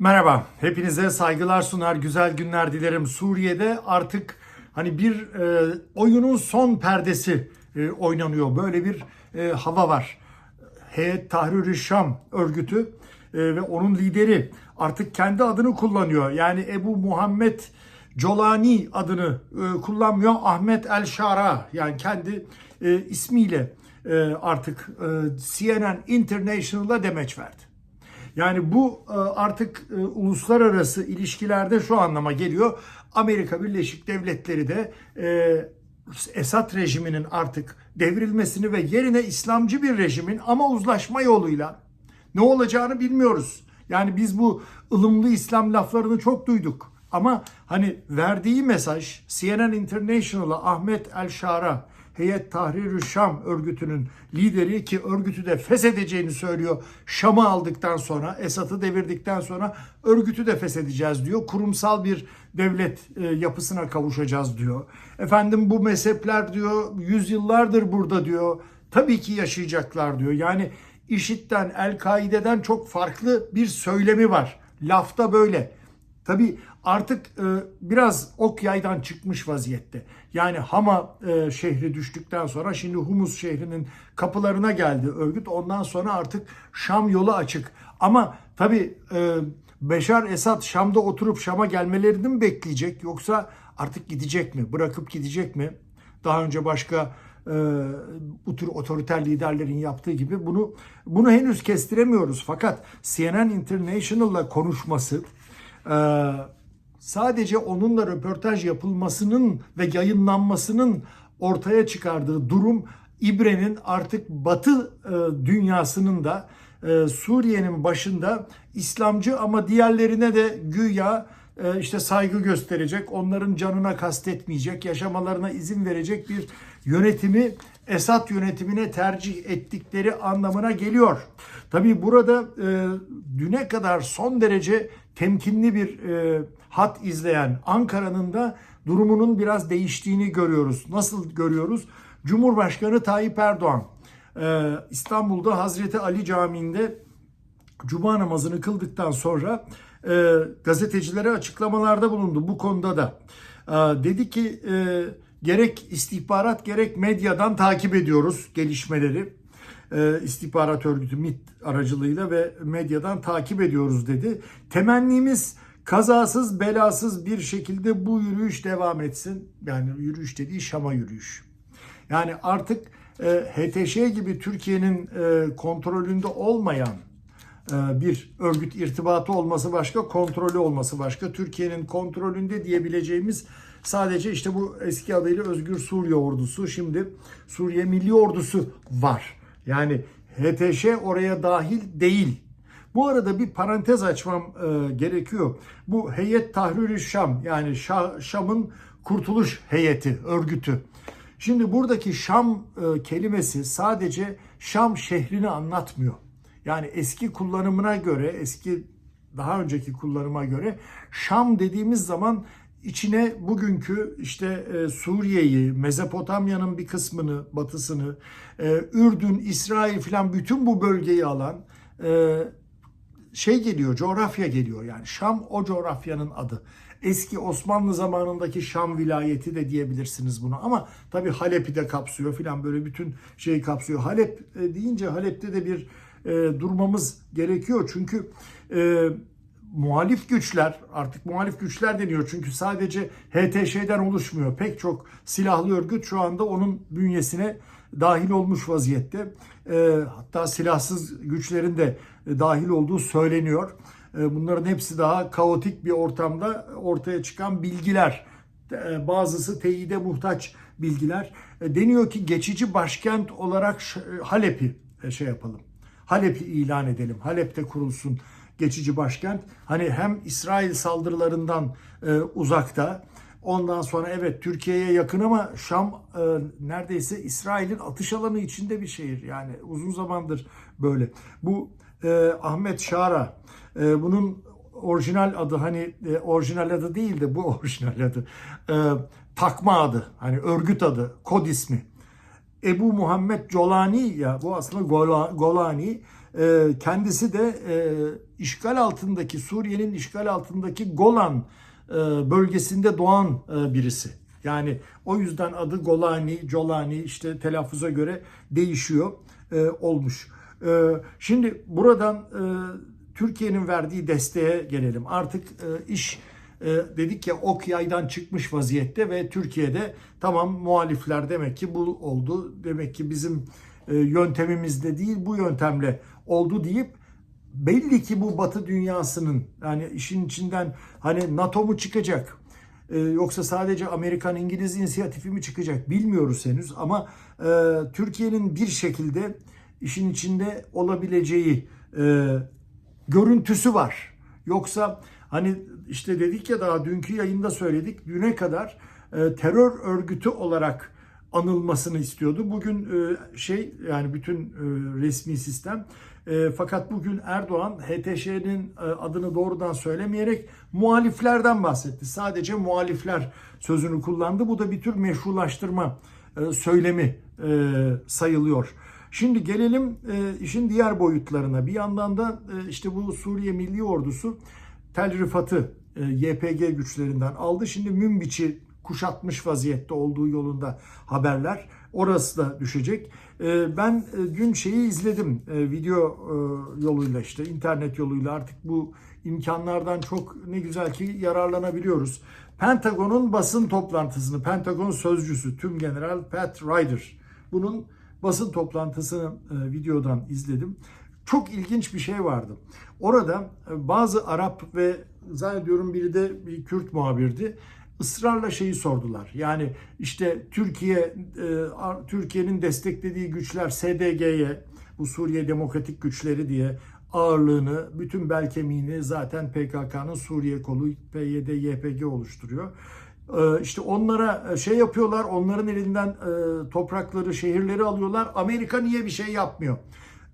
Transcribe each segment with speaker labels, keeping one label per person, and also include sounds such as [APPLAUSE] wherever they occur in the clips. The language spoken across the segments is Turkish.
Speaker 1: Merhaba, hepinize saygılar sunar, güzel günler dilerim. Suriye'de artık hani bir e, oyunun son perdesi e, oynanıyor. Böyle bir e, hava var. Heyet Tahrir-i Şam örgütü e, ve onun lideri artık kendi adını kullanıyor. Yani Ebu Muhammed Colani adını e, kullanmıyor. Ahmet El Şara yani kendi e, ismiyle e, artık e, CNN International'a demeç verdi. Yani bu e, artık e, uluslararası ilişkilerde şu anlama geliyor. Amerika Birleşik Devletleri de e, Esad rejiminin artık devrilmesini ve yerine İslamcı bir rejimin ama uzlaşma yoluyla ne olacağını bilmiyoruz. Yani biz bu ılımlı İslam laflarını çok duyduk. Ama hani verdiği mesaj CNN International'a Ahmet El Şara Heyet Tahrir-i Şam örgütünün lideri ki örgütü de feshedeceğini söylüyor. Şam'ı aldıktan sonra, Esad'ı devirdikten sonra örgütü de feshedeceğiz diyor. Kurumsal bir devlet e, yapısına kavuşacağız diyor. Efendim bu mezhepler diyor yüzyıllardır burada diyor. Tabii ki yaşayacaklar diyor. Yani IŞİD'den, El-Kaide'den çok farklı bir söylemi var. Lafta böyle. Tabi artık e, biraz ok yaydan çıkmış vaziyette. Yani Hama e, şehri düştükten sonra şimdi Humus şehrinin kapılarına geldi örgüt. Ondan sonra artık Şam yolu açık. Ama tabi e, Beşar Esad Şam'da oturup Şam'a gelmelerini mi bekleyecek yoksa artık gidecek mi? Bırakıp gidecek mi? Daha önce başka e, bu tür otoriter liderlerin yaptığı gibi bunu bunu henüz kestiremiyoruz. Fakat CNN International'la konuşması ee, sadece onunla röportaj yapılmasının ve yayınlanmasının ortaya çıkardığı durum İbre'nin artık Batı e, dünyasının da e, Suriye'nin başında İslamcı ama diğerlerine de güya e, işte saygı gösterecek, onların canına kastetmeyecek, yaşamalarına izin verecek bir yönetimi Esad yönetimine tercih ettikleri anlamına geliyor. Tabii burada e, düne kadar son derece temkinli bir e, hat izleyen Ankara'nın da durumunun biraz değiştiğini görüyoruz. Nasıl görüyoruz? Cumhurbaşkanı Tayyip Erdoğan e, İstanbul'da Hazreti Ali Camii'nde Cuma namazını kıldıktan sonra e, gazetecilere açıklamalarda bulundu bu konuda da. E, dedi ki e, gerek istihbarat gerek medyadan takip ediyoruz gelişmeleri. E, istihbarat örgütü MİT aracılığıyla ve medyadan takip ediyoruz dedi. Temennimiz kazasız belasız bir şekilde bu yürüyüş devam etsin. Yani yürüyüş dediği Şam'a yürüyüş. Yani artık e, HTŞ gibi Türkiye'nin e, kontrolünde olmayan e, bir örgüt irtibatı olması başka, kontrolü olması başka. Türkiye'nin kontrolünde diyebileceğimiz sadece işte bu eski adıyla Özgür Suriye Ordusu, şimdi Suriye Milli Ordusu var. Yani HTŞ oraya dahil değil. Bu arada bir parantez açmam e, gerekiyor. Bu Heyet Tahrir-i Şam yani Şam'ın kurtuluş heyeti, örgütü. Şimdi buradaki Şam e, kelimesi sadece Şam şehrini anlatmıyor. Yani eski kullanımına göre, eski daha önceki kullanıma göre Şam dediğimiz zaman içine bugünkü işte e, Suriye'yi, Mezopotamya'nın bir kısmını, batısını, e, Ürdün, İsrail falan bütün bu bölgeyi alan e, şey geliyor, coğrafya geliyor. Yani Şam o coğrafyanın adı. Eski Osmanlı zamanındaki Şam vilayeti de diyebilirsiniz bunu. Ama tabii Halep'i de kapsıyor filan böyle bütün şeyi kapsıyor. Halep deyince Halep'te de bir e, durmamız gerekiyor. Çünkü muhalif güçler artık muhalif güçler deniyor. Çünkü sadece HTŞ'den oluşmuyor. Pek çok silahlı örgüt şu anda onun bünyesine dahil olmuş vaziyette. E, hatta silahsız güçlerin de dahil olduğu söyleniyor. E, bunların hepsi daha kaotik bir ortamda ortaya çıkan bilgiler. E, bazısı teyide muhtaç bilgiler. E, deniyor ki geçici başkent olarak Halep'i e, şey yapalım Halep'i ilan edelim. Halep'te kurulsun geçici başkent. Hani hem İsrail saldırılarından e, uzakta Ondan sonra evet Türkiye'ye yakın ama Şam e, neredeyse İsrail'in atış alanı içinde bir şehir. Yani uzun zamandır böyle. Bu e, Ahmet Şara e, bunun orijinal adı hani e, orijinal adı değil de bu [LAUGHS] orijinal adı. E, takma adı hani örgüt adı kod ismi. Ebu Muhammed Colani ya bu aslında Golani kendisi de e, işgal altındaki Suriye'nin işgal altındaki Golan e, bölgesinde doğan e, birisi. Yani o yüzden adı Golani, Jolani işte telaffuza göre değişiyor olmuş. Şimdi buradan Türkiye'nin verdiği desteğe gelelim. Artık iş dedik ya ok yaydan çıkmış vaziyette ve Türkiye'de tamam muhalifler demek ki bu oldu. Demek ki bizim yöntemimizde değil bu yöntemle oldu deyip belli ki bu Batı dünyasının yani işin içinden hani NATO mu çıkacak e, yoksa sadece Amerikan İngiliz inisiyatifi mi çıkacak bilmiyoruz henüz ama e, Türkiye'nin bir şekilde işin içinde olabileceği e, görüntüsü var. Yoksa hani işte dedik ya daha dünkü yayında söyledik düne kadar e, terör örgütü olarak anılmasını istiyordu. Bugün e, şey yani bütün e, resmi sistem e, fakat bugün Erdoğan HTŞ'nin adını doğrudan söylemeyerek muhaliflerden bahsetti. Sadece muhalifler sözünü kullandı. Bu da bir tür meşrulaştırma söylemi sayılıyor. Şimdi gelelim işin diğer boyutlarına. Bir yandan da işte bu Suriye Milli Ordusu Tel Rifat'ı YPG güçlerinden aldı. Şimdi Münbiç'i kuşatmış vaziyette olduğu yolunda haberler. Orası da düşecek. E, ben e, dün şeyi izledim e, video e, yoluyla işte internet yoluyla artık bu imkanlardan çok ne güzel ki yararlanabiliyoruz. Pentagon'un basın toplantısını, Pentagon sözcüsü Tüm General Pat Ryder bunun basın toplantısını videodan izledim. Çok ilginç bir şey vardı. Orada bazı Arap ve zannediyorum biri de bir Kürt muhabirdi ısrarla şeyi sordular. Yani işte Türkiye e, Türkiye'nin desteklediği güçler SDG'ye bu Suriye Demokratik Güçleri diye ağırlığını, bütün bel kemiğini zaten PKK'nın Suriye kolu PYD, YPG oluşturuyor. E, işte onlara şey yapıyorlar, onların elinden e, toprakları, şehirleri alıyorlar. Amerika niye bir şey yapmıyor?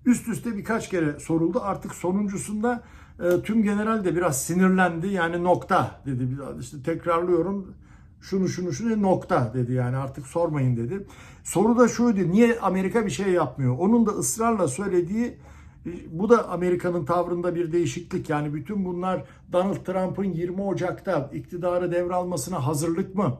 Speaker 1: Üst üste birkaç kere soruldu. Artık sonuncusunda e, tüm general de biraz sinirlendi. Yani nokta dedi. İşte tekrarlıyorum. Şunu şunu şunu nokta dedi yani artık sormayın dedi. Soru da şuydu. Niye Amerika bir şey yapmıyor? Onun da ısrarla söylediği bu da Amerika'nın tavrında bir değişiklik. Yani bütün bunlar Donald Trump'ın 20 Ocak'ta iktidarı devralmasına hazırlık mı?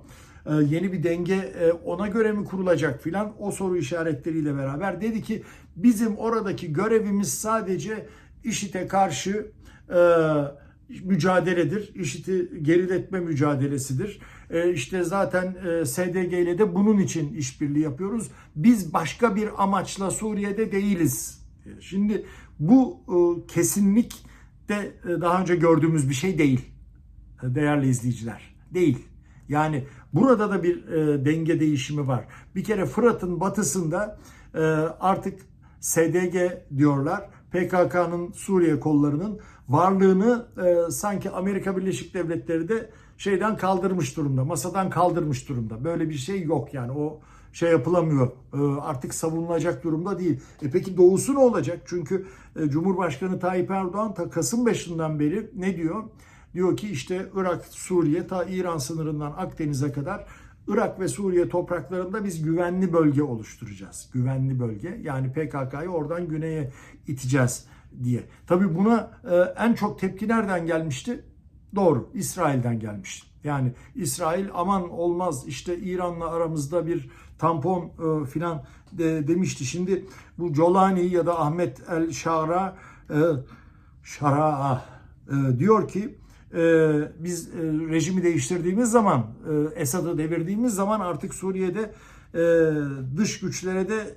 Speaker 1: Ee, yeni bir denge e, ona göre mi kurulacak filan o soru işaretleriyle beraber dedi ki bizim oradaki görevimiz sadece IŞİD'e karşı e, mücadeledir. IŞİD'i geriletme mücadelesidir. E, işte zaten e, SDG ile de bunun için işbirliği yapıyoruz. Biz başka bir amaçla Suriye'de değiliz. Şimdi bu e, kesinlik de e, daha önce gördüğümüz bir şey değil. E, değerli izleyiciler. Değil. Yani burada da bir e, denge değişimi var. Bir kere Fırat'ın batısında e, artık SDG diyorlar. PKK'nın Suriye kollarının varlığını e, sanki Amerika Birleşik Devletleri de şeyden kaldırmış durumda, masadan kaldırmış durumda. Böyle bir şey yok yani o şey yapılamıyor. E, artık savunulacak durumda değil. E peki doğusu ne olacak? Çünkü e, Cumhurbaşkanı Tayyip Erdoğan ta Kasım başından beri ne diyor? Diyor ki işte Irak, Suriye ta İran sınırından Akdeniz'e kadar Irak ve Suriye topraklarında biz güvenli bölge oluşturacağız. Güvenli bölge yani PKK'yı oradan güneye iteceğiz diye. Tabii buna e, en çok tepki nereden gelmişti? Doğru, İsrail'den gelmişti. Yani İsrail aman olmaz işte İran'la aramızda bir tampon e, filan de, demişti. Şimdi bu Jolani ya da Ahmet El Şara e, Şara e, diyor ki e, biz e, rejimi değiştirdiğimiz zaman e, Esad'ı devirdiğimiz zaman artık Suriye'de e, dış güçlere de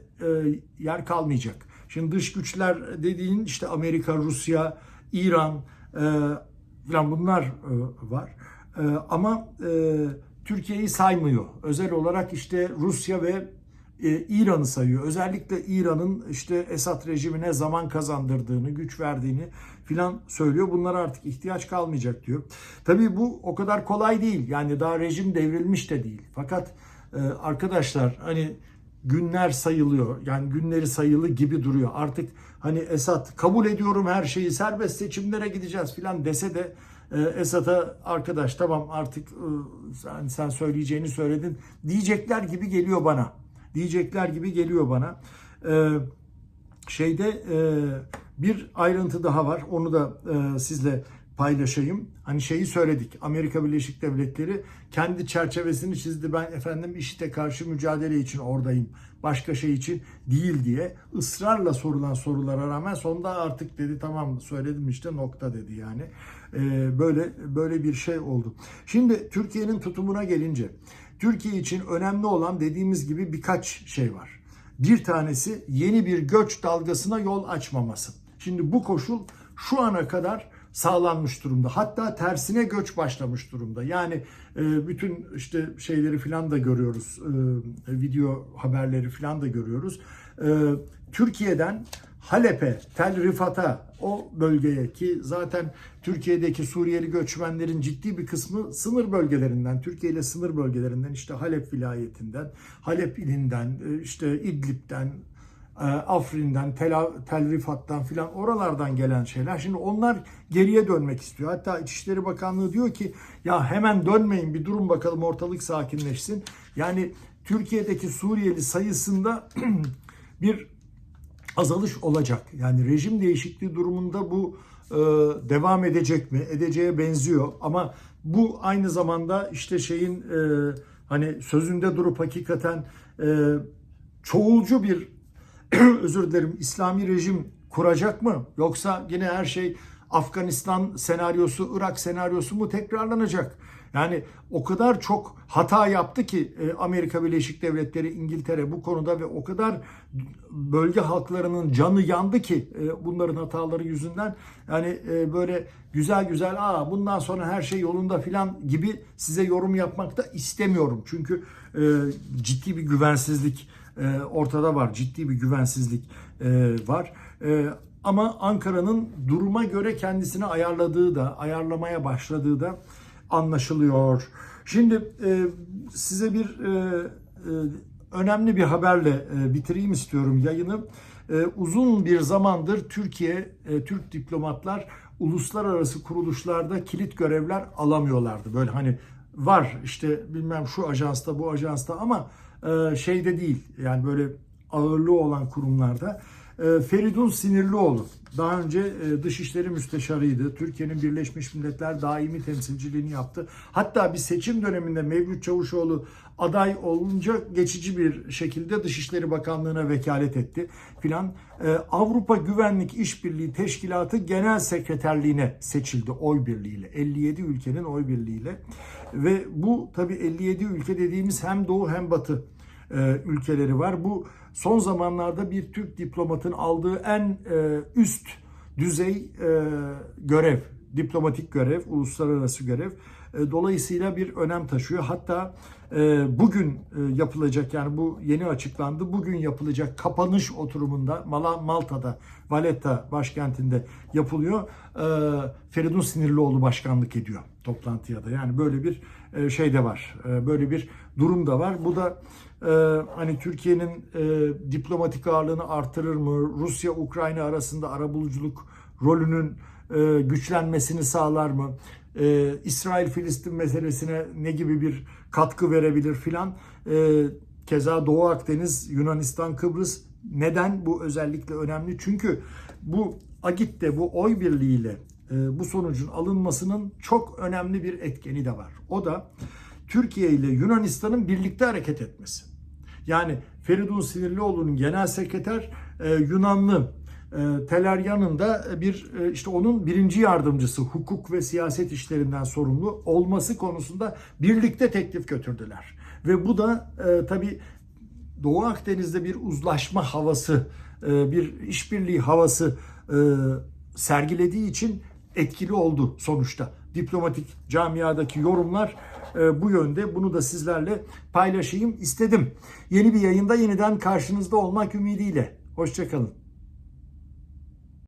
Speaker 1: yer kalmayacak. Şimdi dış güçler dediğin işte Amerika, Rusya, İran e, falan bunlar var. Ama Türkiye'yi saymıyor. Özel olarak işte Rusya ve İran'ı sayıyor. Özellikle İran'ın işte Esad rejimine zaman kazandırdığını, güç verdiğini filan söylüyor. Bunlara artık ihtiyaç kalmayacak diyor. Tabii bu o kadar kolay değil. Yani daha rejim devrilmiş de değil. Fakat e, arkadaşlar hani günler sayılıyor. Yani günleri sayılı gibi duruyor. Artık hani Esad kabul ediyorum her şeyi serbest seçimlere gideceğiz filan dese de e, Esad'a arkadaş tamam artık sen, sen söyleyeceğini söyledin diyecekler gibi geliyor bana. Diyecekler gibi geliyor bana. Ee, şeyde e, bir ayrıntı daha var. Onu da e, sizle paylaşayım. Hani şeyi söyledik. Amerika Birleşik Devletleri kendi çerçevesini çizdi. Ben efendim IŞİD'e karşı mücadele için oradayım. Başka şey için değil diye ısrarla sorulan sorulara rağmen sonunda artık dedi tamam söyledim işte nokta dedi yani. E, böyle böyle bir şey oldu. Şimdi Türkiye'nin tutumuna gelince Türkiye için önemli olan dediğimiz gibi birkaç şey var. Bir tanesi yeni bir göç dalgasına yol açmaması. Şimdi bu koşul şu ana kadar sağlanmış durumda. Hatta tersine göç başlamış durumda. Yani e, bütün işte şeyleri filan da görüyoruz. E, video haberleri filan da görüyoruz. E, Türkiye'den Halep'e, Tel Rifat'a o bölgeye ki zaten Türkiye'deki Suriyeli göçmenlerin ciddi bir kısmı sınır bölgelerinden, Türkiye ile sınır bölgelerinden işte Halep vilayetinden, Halep ilinden, e, işte İdlib'den, Afrin'den, Tel, Tel Rifat'tan filan oralardan gelen şeyler. Şimdi onlar geriye dönmek istiyor. Hatta İçişleri Bakanlığı diyor ki ya hemen dönmeyin bir durun bakalım ortalık sakinleşsin. Yani Türkiye'deki Suriyeli sayısında [CLEARS THROAT] bir azalış olacak. Yani rejim değişikliği durumunda bu e, devam edecek mi? Edeceğe benziyor. Ama bu aynı zamanda işte şeyin e, hani sözünde durup hakikaten e, çoğulcu bir [CLEARS THROAT] özür dilerim İslami rejim kuracak mı? Yoksa yine her şey Afganistan senaryosu, Irak senaryosu mu tekrarlanacak? Yani o kadar çok hata yaptı ki e, Amerika Birleşik Devletleri, İngiltere bu konuda ve o kadar bölge halklarının canı yandı ki e, bunların hataları yüzünden yani e, böyle güzel güzel aa bundan sonra her şey yolunda filan gibi size yorum yapmak da istemiyorum. Çünkü ciddi bir güvensizlik ortada var. Ciddi bir güvensizlik var. Ama Ankara'nın duruma göre kendisini ayarladığı da, ayarlamaya başladığı da anlaşılıyor. Şimdi e, size bir e, e, önemli bir haberle e, bitireyim istiyorum yayını. E, uzun bir zamandır Türkiye, e, Türk diplomatlar uluslararası kuruluşlarda kilit görevler alamıyorlardı. Böyle hani var işte bilmem şu ajansta bu ajansta ama e, şeyde değil yani böyle ağırlığı olan kurumlarda. E, Feridun Sinirlioğlu daha önce e, Dışişleri Müsteşarıydı. Türkiye'nin Birleşmiş Milletler daimi temsilciliğini yaptı. Hatta bir seçim döneminde Mevlüt Çavuşoğlu aday olunca geçici bir şekilde Dışişleri Bakanlığı'na vekalet etti filan. E, Avrupa Güvenlik İşbirliği Teşkilatı Genel Sekreterliğine seçildi oy birliğiyle. 57 ülkenin oy birliğiyle. Ve bu tabii 57 ülke dediğimiz hem doğu hem batı ülkeleri var. Bu son zamanlarda bir Türk diplomatın aldığı en e, üst düzey e, görev, diplomatik görev, uluslararası görev. E, dolayısıyla bir önem taşıyor. Hatta bugün yapılacak yani bu yeni açıklandı. Bugün yapılacak kapanış oturumunda Malta'da, Valletta başkentinde yapılıyor. Feridun Sinirlioğlu başkanlık ediyor toplantıya da. Yani böyle bir şey de var. Böyle bir durum da var. Bu da hani Türkiye'nin diplomatik ağırlığını artırır mı? Rusya Ukrayna arasında arabuluculuk rolünün güçlenmesini sağlar mı? İsrail-Filistin meselesine ne gibi bir katkı verebilir filan. Keza Doğu Akdeniz, Yunanistan, Kıbrıs neden bu özellikle önemli? Çünkü bu Agit'te bu oy birliğiyle bu sonucun alınmasının çok önemli bir etkeni de var. O da Türkiye ile Yunanistan'ın birlikte hareket etmesi. Yani Feridun Sinirlioğlu'nun genel sekreter e, Yunanlı e, Teleryan'ın da bir e, işte onun birinci yardımcısı hukuk ve siyaset işlerinden sorumlu olması konusunda birlikte teklif götürdüler. Ve bu da e, tabii Doğu Akdeniz'de bir uzlaşma havası, e, bir işbirliği havası e, sergilediği için etkili oldu sonuçta. Diplomatik camiadaki yorumlar e, bu yönde. Bunu da sizlerle paylaşayım istedim. Yeni bir yayında yeniden karşınızda olmak ümidiyle. Hoşçakalın.